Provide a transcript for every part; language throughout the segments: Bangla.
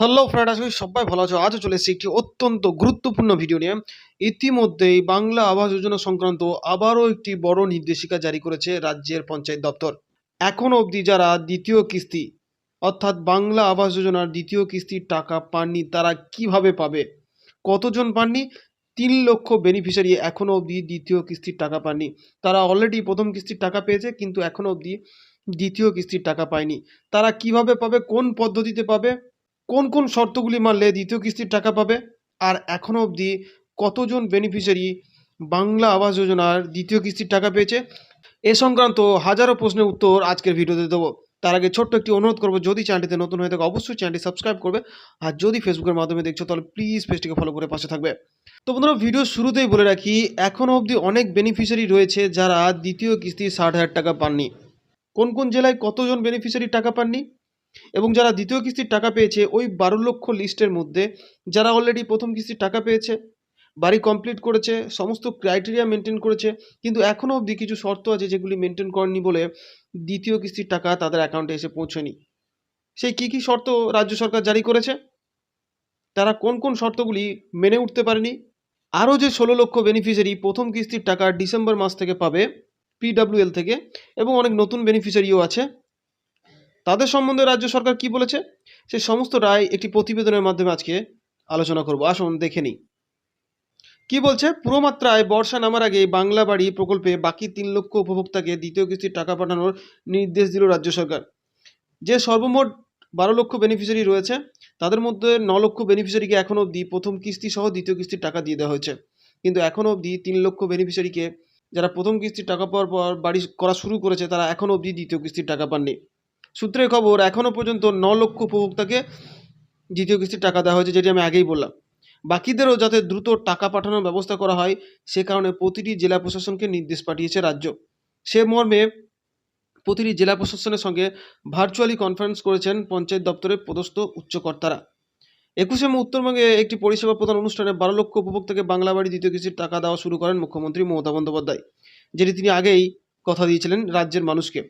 হ্যালো ফ্রেন্ড আশা করি সবাই ভালো আছো। আজও চলে এসেছি একটি অত্যন্ত গুরুত্বপূর্ণ ভিডিও নিয়ে। ইতিমধ্যেই বাংলা আবাস যোজনা সংক্রান্ত আবারও একটি বড় নির্দেশিকা জারি করেছে রাজ্যের পঞ্চায়েত দপ্তর। এখন অবধি যারা দ্বিতীয় কিস্তি, অর্থাৎ বাংলা আবাস যোজনার দ্বিতীয় কিস্তির টাকা পাননি, তারা কীভাবে পাবে? কতজন পাননি? তিন লক্ষ বেনিফিশিয়ারি এখনও অবধি দ্বিতীয় কিস্তির টাকা পাননি। তারা অলরেডি প্রথম কিস্তির টাকা পেয়েছে, কিন্তু এখনও অবধি দ্বিতীয় কিস্তির টাকা পায়নি। তারা কীভাবে পাবে? কোন পদ্ধতিতে পাবে? কোন কোন শর্তগুলি মানলে দ্বিতীয় কিস্তির টাকা পাবে? আর এখনও অবধি কতজন বেনিফিশিয়ারি বাংলা আবাস যোজনার দ্বিতীয় কিস্তির টাকা পেয়েছে? এ সংক্রান্ত হাজারো প্রশ্নের উত্তর আজকের ভিডিওতে দেবো। তার আগে ছোট্ট একটি অনুরোধ করব, যদি চ্যানেলটিতে নতুন হয়ে থাকে, অবশ্যই চ্যানেলটি সাবস্ক্রাইব করবে। আর যদি ফেসবুকের মাধ্যমে দেখছ, তাহলে প্লিজ পেজটিকে ফলো করে পাশে থাকবে। তো বন্ধুরা ভিডিও শুরুতেই বলে রাখি এখনও অবধি অনেক বেনিফিশিয়ারি রয়েছে যারা দ্বিতীয় কিস্তি ষাট হাজার টাকা পাননি। কোন কোন জেলায় কতজন বেনিফিশিয়ারি টাকা পাননি? এবং যারা দ্বিতীয় কিস্তির টাকা পেয়েছে ওই বারো লক্ষ লিস্টের মধ্যে যারা অলরেডি প্রথম কিস্তির টাকা পেয়েছে, বাড়ি কমপ্লিট করেছে, সমস্ত ক্রাইটেরিয়া মেনটেন করেছে, কিন্তু এখনও অবধি কিছু শর্ত আছে যেগুলি মেনটেন করেনি বলে দ্বিতীয় কিস্তির টাকা তাদের অ্যাকাউন্টে এসে পৌঁছয়নি সেই কী কী শর্ত রাজ্য সরকার জারি করেছে? তারা কোন কোন শর্তগুলি মেনে উঠতে পারেনি? আরও যে ষোলো লক্ষ বেনিফিশিয়ারি প্রথম কিস্তির টাকা ডিসেম্বর মাস থেকে পাবে পিডাব্লিউএল থেকে, এবং অনেক নতুন বেনিফিশিয়ারিও আছে। তাদের সম্বন্ধে রাজ্য সরকার কি বলেছে? সে সমস্ত রায় একটি প্রতিবেদনের মাধ্যমে আজকে আলোচনা করব। আসুন, দেখে নিই। কি বলছে? পুরো মাত্রায় বর্ষা নামার আগে বাংলা বাড়ি প্রকল্পে বাকি তিন লক্ষ উপভোক্তাকে দ্বিতীয় কিস্তির টাকা পাঠানোর নির্দেশ দিল রাজ্য সরকার। যে সর্বমোট বারো লক্ষ বেনিফিশিয়ারি রয়েছে, তাদের মধ্যে ন লক্ষ বেনিফিশিয়ারিকে এখনও অবধি প্রথম কিস্তি সহ দ্বিতীয় কিস্তির টাকা দিয়ে দেওয়া হয়েছে। কিন্তু এখনও অবধি তিন লক্ষ বেনিফিশিয়ারিকে যারা প্রথম কিস্তির টাকা পাওয়ার পর বাড়ি করা শুরু করেছে, তারা এখনও অবধি দ্বিতীয় কিস্তির টাকা পাননি। সূত্রের খবর এখনও পর্যন্ত ন লক্ষ উপভোক্তাকে দ্বিতীয় কিস্তির টাকা দেওয়া হয়েছে, যেটি আমি আগেই বললাম। বাকিদেরও যাতে দ্রুত টাকা পাঠানোর ব্যবস্থা করা হয়, সে কারণে প্রতিটি জেলা প্রশাসনকে নির্দেশ পাঠিয়েছে রাজ্য। সে মর্মে প্রতিটি জেলা প্রশাসনের সঙ্গে ভার্চুয়ালি কনফারেন্স করেছেন পঞ্চায়েত দপ্তরের পদস্থ উচ্চকর্তারা। একুশে উত্তরবঙ্গে একটি পরিষেবা প্রদান অনুষ্ঠানে বারো লক্ষ উপভোক্তাকে বাংলা বাড়ি দ্বিতীয় কিস্তির টাকা দেওয়া শুরু করেন মুখ্যমন্ত্রী মমতা বন্দ্যোপাধ্যায়, যেটি তিনি আগেই কথা দিয়েছিলেন রাজ্যের মানুষকে।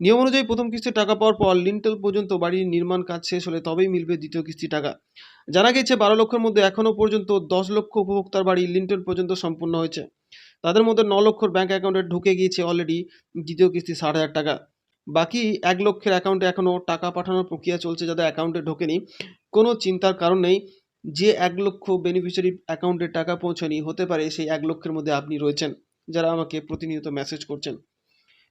নিয়ম অনুযায়ী প্রথম কিস্তির টাকা পাওয়ার পর লিন্টেল পর্যন্ত বাড়ির নির্মাণ কাজ শেষ হলে তবেই মিলবে দ্বিতীয় কিস্তির টাকা। জানা গেছে বারো লক্ষের মধ্যে এখনও পর্যন্ত দশ লক্ষ উপভোক্তার বাড়ি লিন্টেল পর্যন্ত সম্পূর্ণ হয়েছে। তাদের মধ্যে ন লক্ষর ব্যাঙ্ক অ্যাকাউন্টে ঢুকে গিয়েছে অলরেডি দ্বিতীয় কিস্তি ষাট হাজার টাকা। বাকি এক লক্ষের অ্যাকাউন্টে এখনও টাকা পাঠানোর প্রক্রিয়া চলছে যাদের অ্যাকাউন্টে ঢোকেনি। কোনো চিন্তার কারণ নেই, যে এক লক্ষ বেনিফিশিয়ারি অ্যাকাউন্টে টাকা পৌঁছায়নি, হতে পারে সেই এক লক্ষের মধ্যে আপনি রয়েছেন, যারা আমাকে প্রতিনিয়ত মেসেজ করছেন।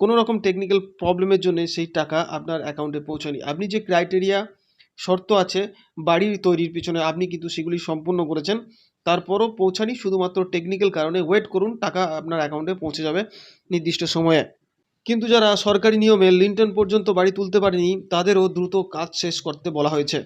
কোনো রকম টেকনিক্যাল প্রবলেমের জন্য সেই টাকা আপনার অ্যাকাউন্টে পৌঁছায়নি। আপনি যে ক্রাইটেরিয়া শর্ত আছে বাড়ির তৈরির পিছনে, আপনি কিন্তু সেগুলি সম্পূর্ণ করেছেন। তারপরও পৌঁছানি শুধুমাত্র টেকনিক্যাল কারণে। ওয়েট করুন, টাকা আপনার অ্যাকাউন্টে পৌঁছে যাবে নির্দিষ্ট সময়ে। কিন্তু যারা সরকারি নিয়মে লিন্টন পর্যন্ত বাড়ি তুলতে পারেনি, তাদেরও দ্রুত কাজ শেষ করতে বলা হয়েছে।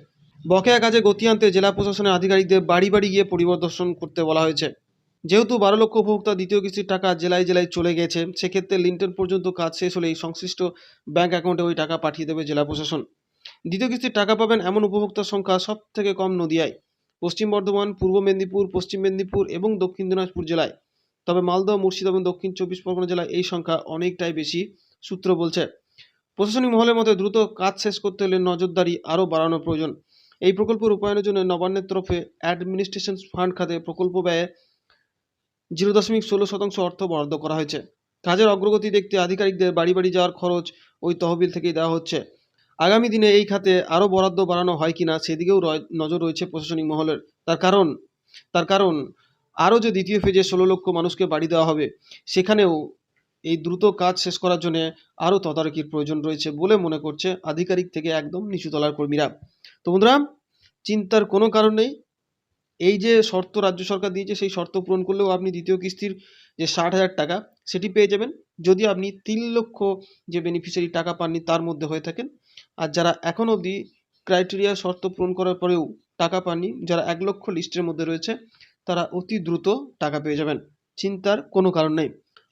বকেয়া কাজে গতি আনতে জেলা প্রশাসনের আধিকারিকদের বাড়ি বাড়ি গিয়ে পরিদর্শন করতে বলা হয়েছে। যেহেতু বারো লক্ষ উপভোক্তা দ্বিতীয় কিস্তির টাকা জেলায় জেলায় চলে গেছে, সেক্ষেত্রে লিন্টন পর্যন্ত কাজ শেষ হলেই সংশ্লিষ্ট ব্যাংক অ্যাকাউন্টে ওই টাকা পাঠিয়ে দেবে জেলা প্রশাসন। দ্বিতীয় কিস্তির টাকা পাবেন এমন উপভোক্তার সংখ্যা সব থেকে কম নদিয়ায়, পশ্চিম বর্ধমান, পূর্ব মেদিনীপুর, পশ্চিম মেদিনীপুর এবং দক্ষিণ দিনাজপুর জেলায়। তবে মালদহ, মুর্শিদাবাদ এবং দক্ষিণ চব্বিশ পরগনা জেলায় এই সংখ্যা অনেকটাই বেশি, সূত্র বলছে। প্রশাসনিক মহলের মতে দ্রুত কাজ শেষ করতে হলে নজরদারি আরও বাড়ানো প্রয়োজন। এই প্রকল্প রূপায়ণের জন্য নবান্নের তরফে অ্যাডমিনিস্ট্রেশন ফান্ড খাতে প্রকল্প ব্যয়ে জিরো দশমিক ষোলো শতাংশ অর্থ বরাদ্দ করা হয়েছে। কাজের অগ্রগতি দেখতে আধিকারিকদের বাড়ি বাড়ি যাওয়ার খরচ ওই তহবিল থেকেই দেওয়া হচ্ছে। আগামী দিনে এই খাতে আরও বরাদ্দ বাড়ানো হয় কিনা সেদিকেও নজর রয়েছে প্রশাসনিক মহলের। তার কারণ তার কারণ, আরও যে দ্বিতীয় ফেজে ষোলো লক্ষ মানুষকে বাড়ি দেওয়া হবে, সেখানেও এই দ্রুত কাজ শেষ করার জন্য আরও তদারকির প্রয়োজন রয়েছে বলে মনে করছে আধিকারিক থেকে একদম নিচু তলার কর্মীরা। তো বন্ধুরা, চিন্তার কোনো কারণ নেই। এই যে শর্ত রাজ্য সরকার দিয়েছে, সেই শর্ত পূরণ করলেও আপনি দ্বিতীয় কিস্তির যে ষাট হাজার টাকা, সেটি পেয়ে যাবেন। যদি আপনি তিন লক্ষ যে বেনিফিশিয়ারি টাকা পাননি, তার মধ্যে হয়ে থাকেন। আর যারা এখন অবধি ক্রাইটেরিয়া শর্ত পূরণ করার পরেও টাকা পাননি, যারা এক লক্ষ লিস্টের মধ্যে রয়েছে, তারা অতি দ্রুত টাকা পেয়ে যাবেন। চিন্তার কোনো কারণ নেই।